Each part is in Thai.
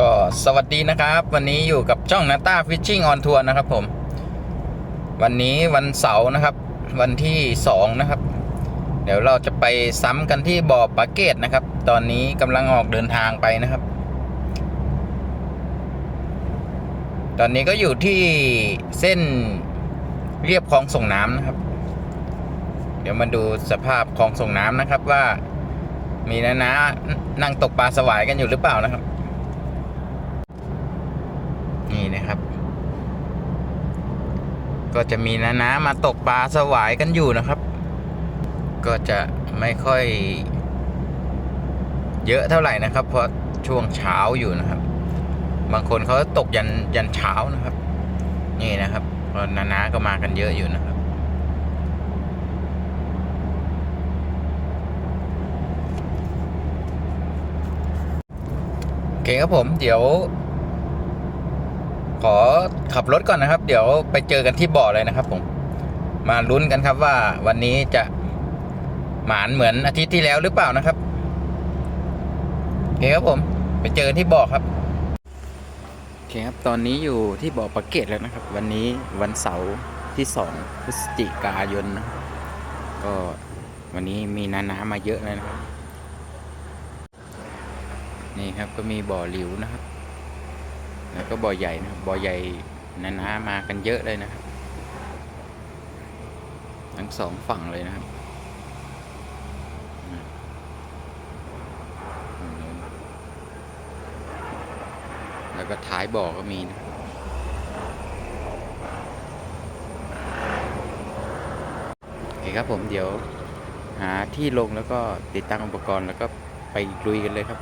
ก็สวัสดีนะครับ วันนี้อยู่กับช่องนาตาฟิชชิ่งออนทัวร์นะครับ ผม วันนี้วันเสาร์นะครับ วันที่สองนะครับ เดี๋ยวเราจะไปซ้ำกันที่บ่อปลาเกตนะครับ ตอนนี้กำลังออกเดินทางไปนะครับ ตอนนี้ก็อยู่ที่เส้นเรียบคลองส่งน้ำนะครับ เดี๋ยวมาดูสภาพคลองส่งน้ำนะครับว่ามีนะนะนั่งตกปลาสวายกันอยู่หรือเปล่านะครับ นี่นะครับ ก็จะมีนะนะมาตกปลาสวายกันอยู่นะครับ ก็จะไม่ค่อย เยอะเท่าไหร่นะครับ เพราะช่วงเช้าอยู่นะครับ บางคนเขาตกยันยันเช้านะครับ นี่นะครับก็นานาก็มากันเยอะอยู่นะครับ โอเคครับผมเดี๋ยว ขอขับรถก่อนนะครับ เดี๋ยวไปเจอกันที่บ่อเลยนะครับ ผม มาลุ้นกันครับว่าวันนี้จะหมานเหมือนอาทิตย์ที่แล้วหรือเปล่านะครับโอเคครับผม ไปเจอกันที่บ่อครับโอเคครับตอนนี้อยู่ที่บ่อปะเกตแล้วนะครับ วันนี้วันเสาร์ที่สองพฤศจิกายนนะก็วันนี้มีนานามาเยอะเลยนะครับ นี่ครับก็มีบ่อหลิวนะครับ แล้วก็บ่อใหญ่นะบ่อใหญ่นานามากันเยอะเลยนะครับ ทั้งสองฝั่งเลยนะครับแล้วก็ท้ายบ่อก็มีนะโอเคครับผมเดี๋ยวหาที่ลงแล้วก็ติดตั้งอุปกรณ์แล้วก็ไปลุยกันเลยครับ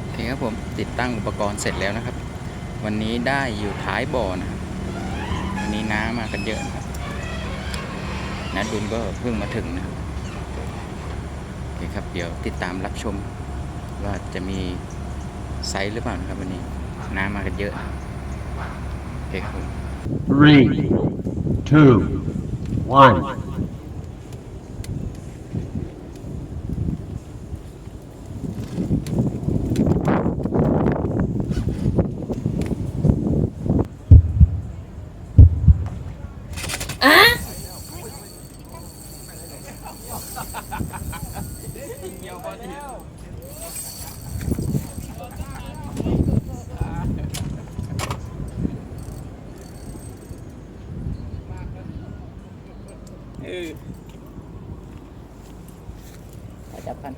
โอเคครับผมติดตั้งอุปกรณ์เสร็จแล้วนะครับ วันนี้ได้อยู่ท้ายบ่อนะครับวันนี้น้ำมากันเยอะนะครับนัดดุลก็เพิ่งมาถึงนะครับโอเคครับ เดี๋ยวติดตามรับชม ว่าจะมีไซส์หรือเปล่านะครับ วันนี้น้ำมากันเยอะโอเคครับ Three, two, one. จับพัน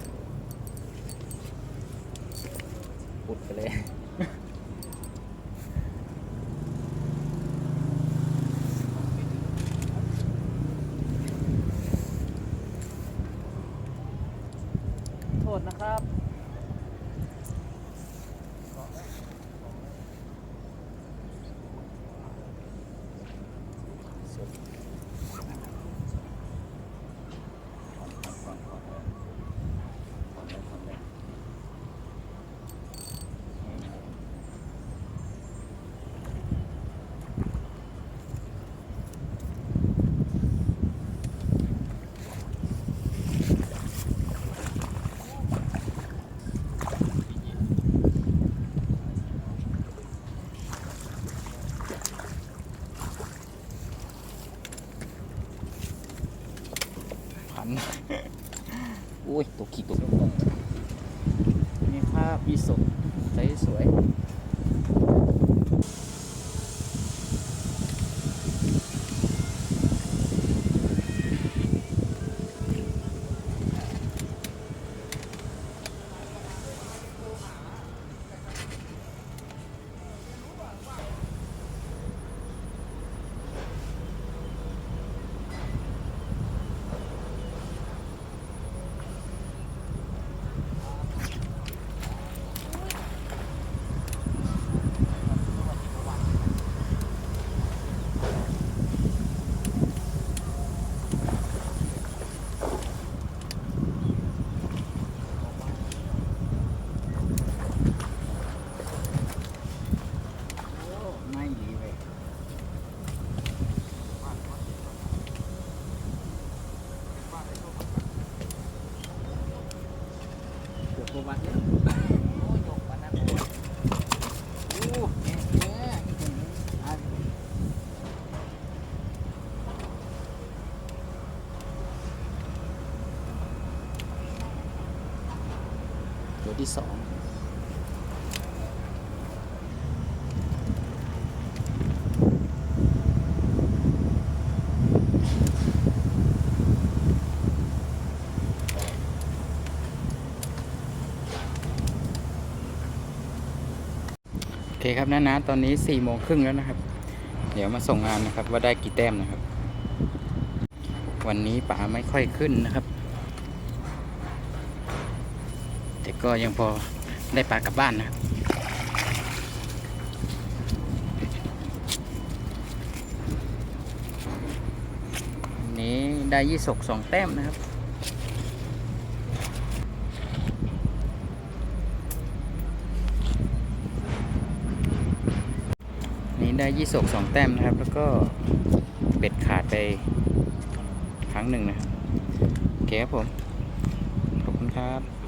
ปุดไปเลย โทษนะครับ น อุ้ยตัวขี้ตัวนี่ภาพอีสดใสสวย ที่สองโอเคครับนะนะตอนนี้สี่โมงครึ่งแล้วนะครับ เดี๋ยวมาส่งงานนะครับว่าได้กี่แต้มนะครับ วันนี้ป๋าไม่ค่อยขึ้นนะครับ แต่ก็ยังพอได้ปลากลับบ้านนะครับวันนี้ได้ยี่สกสองแต้มนะครับ นี้ได้ยี่สกสองแต้มนะครับ แล้วก็เบ็ดขาดไปครั้งหนึ่งนะครับโอเคครับผม ขอบคุณครับ